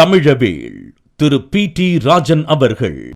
தமிழவேள் Thiru P T Rajan அவர்கள்.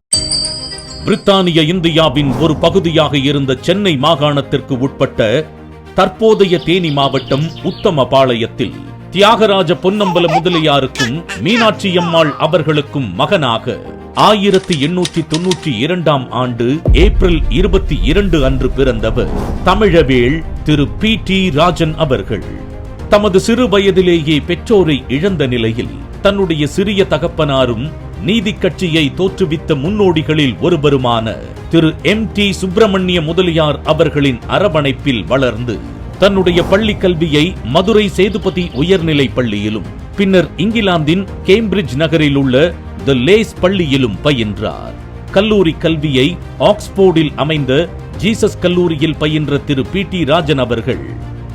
பிரித்தானிய இந்தியாவின் ஒரு பகுதியாக இருந்த சென்னை மாகாணத்திற்கு உட்பட்ட தற்போதைய தேனி மாவட்டம் உத்தமபாளையத்தில் தியாகராஜ பொன்னம்பல முதலியாருக்கும் மீனாட்சியம்மாள் அவர்களுக்கும் மகனாக ஆயிரத்தி எண்ணூற்றி தொன்னூற்றி இரண்டாம் ஆண்டு ஏப்ரல் இருபத்தி இரண்டு அன்று பிறந்தவர் தமிழவேள் திரு பி டி ராஜன் அவர்கள். தமது சிறு வயதிலேயே பெற்றோரை இழந்த நிலையில் தன்னுடைய சிறிய தகப்பனாரும் நீதி கட்சியை தோற்றுவித்த முன்னோடிகளில் ஒருவருமான திரு எம் டி சுப்பிரமணிய முதலியார் அவர்களின் அரவணைப்பில் வளர்ந்து தன்னுடைய பள்ளி கல்வியை மதுரை சேதுபதி உயர்நிலை பள்ளியிலும் பின்னர் இங்கிலாந்தின் கேம்பிரிட்ஜ் நகரில் உள்ள த லேஸ் பள்ளியிலும் பயின்றார். கல்லூரி கல்வியை ஆக்ஸ்போர்டில் அமைந்த ஜீசஸ் கல்லூரியில் பயின்ற திரு பி டி ராஜன் அவர்கள்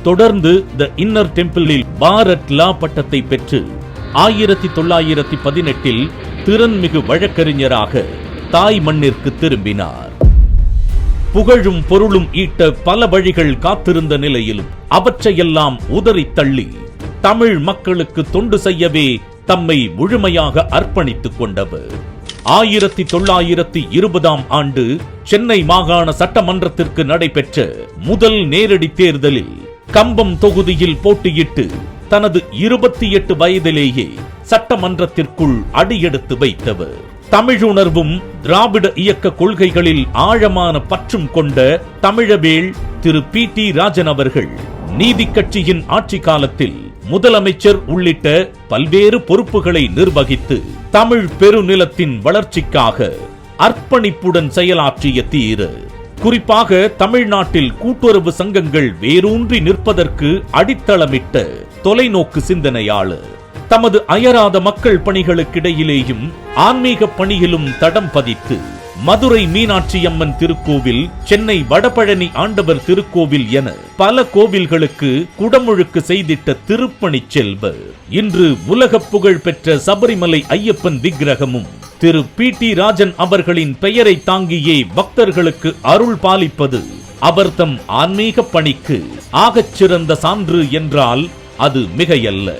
தொடர்ந்து த இன்னர் டெம்பிளில் பாரத் லா பட்டத்தை பெற்று ஆயிரத்தி தொள்ளாயிரத்தி பதினெட்டில் திறன்மிகு வழக்கறிஞராக தாய் மண்ணிற்கு திரும்பினார். புகழும் பொருளும் ஈட்ட பல வழிகள் காத்திருந்த நிலையிலும் அவற்றையெல்லாம் உதறி தள்ளி தமிழ் மக்களுக்கு தொண்டு செய்யவே தம்மை முழுமையாக அர்ப்பணித்துக் கொண்டவர். ஆயிரத்தி தொள்ளாயிரத்தி இருபதாம் ஆண்டு சென்னை மாகாண சட்டமன்றத்திற்கு நடைபெற்ற முதல் நேரடி தேர்தலில் கம்பம் தொகுதியில் போட்டியிட்டு தனது இருபத்தி எட்டு வயதிலேயே சட்டமன்றத்திற்குள் அடியெடுத்து வைத்தவர். தமிழுணர்வும் திராவிட இயக்க கொள்கைகளில் ஆழமான பற்றும் கொண்ட தமிழவேள் திரு பி டி ராஜன் அவர்கள் நீதி கட்சியின் ஆட்சி காலத்தில் முதலமைச்சர் உள்ளிட்ட பல்வேறு பொறுப்புகளை நிர்வகித்து தமிழ் பெருநிலத்தின் வளர்ச்சிக்காக அர்ப்பணிப்புடன் செயலாற்றிய தீர. குறிப்பாக தமிழ்நாட்டில் கூட்டுறவு சங்கங்கள் வேரூன்றி நிற்பதற்கு அடித்தளமிட்ட தொலைநோக்கு சிந்தனையாளர் தமது அயராத மக்கள் பணிகளுக்கிடையிலேயும் ஆன்மீக பணியிலும் தடம் பதித்து மதுரை மீனாட்சி அம்மன் திருக்கோவில் சென்னை வடபழனி ஆண்டவர் திருக்கோவில் என பல கோவில்களுக்கு குடமுழுக்கு செய்திட்ட திருப்பணி செல்வர் இன்று உலக புகழ் பெற்ற சபரிமலை ஐயப்பன் விக்கிரகமும் திரு பி டி ராஜன் அவர்களின் பெயரை தாங்கியே பக்தர்களுக்கு அருள் பாலிப்பது அவர்தம் ஆன்மீக பணிக்கு ஆகச் சிறந்த சான்று என்றால் அது மிகையல்ல.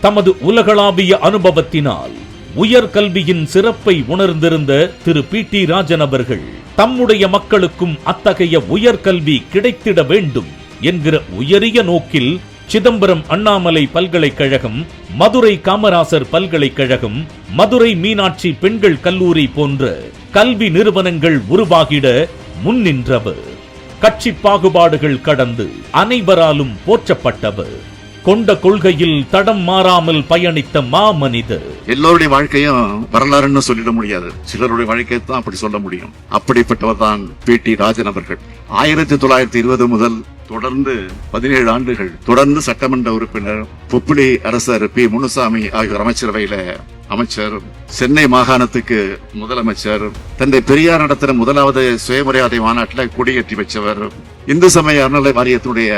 தமது உலகளாவிய அனுபவத்தினால் உயர்கல்வியின் சிறப்பை உணர்ந்திருந்த திரு பி டி ராஜன் அவர்கள் தம்முடைய மக்களுக்கும் அத்தகைய உயர்கல்வி கிடைத்திட வேண்டும் என்கிற உயரிய நோக்கில் சிதம்பரம் அண்ணாமலை பல்கலைக்கழகம் மதுரை காமராசர் பல்கலைக்கழகம் மதுரை மீனாட்சி பெண்கள் கல்லூரி போன்ற கல்வி நிறுவனங்கள் உருவாகிட முன்னின்றவர் கட்சி பாகுபாடுகள் கடந்து அனைவராலும் போற்றப்பட்டவர். கொண்ட கொள்கையில் தடம் மாறாமல் பயணித்த மாமனிதர். எல்லோருடைய வாழ்க்கையும் வரலாறுன்னு சொல்லிட முடியாது. சிலருடைய வாழ்க்கையை தான் அப்படி சொல்ல முடியும். அப்படிப்பட்டவர் தான் பி. டி. ராஜன் அவர்கள். ஆயிரத்தி தொள்ளாயிரத்தி இருபது முதல் தொடர்ந்து பதினேழு ஆண்டுகள் தொடர்ந்து சட்டமன்ற உறுப்பினர் பொப்புளி அரசர் பி. முனுசாமி ஆகியோர் அமைச்சரவையில அமைச்சர் சென்னை மாகாணத்துக்கு முதலமைச்சர் தந்தை பெரியார் நடத்தின முதலாவது சுயமரியாதை மாநாட்டில் கொடியேற்றி வச்சவர் இந்து சமய அறநிலை வாரியத்தினுடைய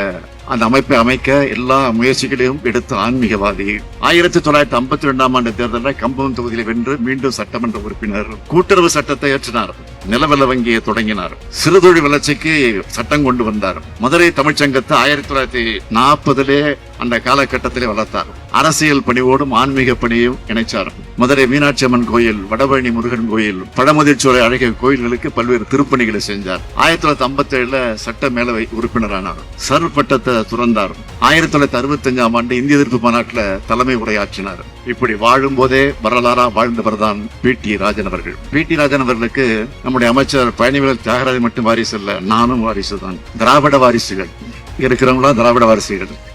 அந்த அமைப்பை அமைக்க எல்லா முயற்சிகளையும் எடுத்த ஆன்மீகவாதி. ஆயிரத்தி தொள்ளாயிரத்தி ஐம்பத்தி ரெண்டாம் ஆண்டு தேர்தலில் கம்பம் தொகுதியில் வென்று மீண்டும் சட்டமன்ற உறுப்பினர் கூட்டுறவு சட்டத்தை ஏற்றினார். நிலவல வங்கியை தொடங்கினார். சிறுதொழில் வளர்ச்சிக்கு சட்டம் கொண்டு வந்தார். மதுரை தமிழ்ச்சங்கத்தை ஆயிரத்தி தொள்ளாயிரத்தி நாற்பதிலே அந்த காலகட்டத்திலே வளர்த்தார். அரசியல் பணியோடும் ஆன்மீக பணியும் இணைச்சார். மதுரை மீனாட்சி அம்மன் கோயில் வடபழனி முருகன் கோயில் பழமுதிர்ச்சோலை அழகிய கோயில்களுக்கு பல்வேறு திருப்பணிகளை செஞ்சார். ஆயிரத்தி தொள்ளாயிரத்தி ஐம்பத்தி ஏழுல சட்ட மேலவை உறுப்பினரானார். சர் பட்டத்தை துறந்தார். ஆயிரத்தி தொள்ளாயிரத்தி அறுபத்தி அஞ்சாம் ஆண்டு இந்திய எதிர்ப்பு மாநாட்டில் தலைமை உரையாற்றினார். இப்படி வாழும் போதே வரலாறா வாழ்ந்தவர் தான் பி. டி. ராஜன் அவர்கள். பி. டி. ராஜன் அவர்களுக்கு நம்முடைய அமைச்சர் பயணிகள் தியாகராஜன் மட்டும் வாரிசு இல்ல நானும் வாரிசு தான் திராவிட வாரிசுகள். இருக்கிறவங்களா திராவிட வாரிசுகள்.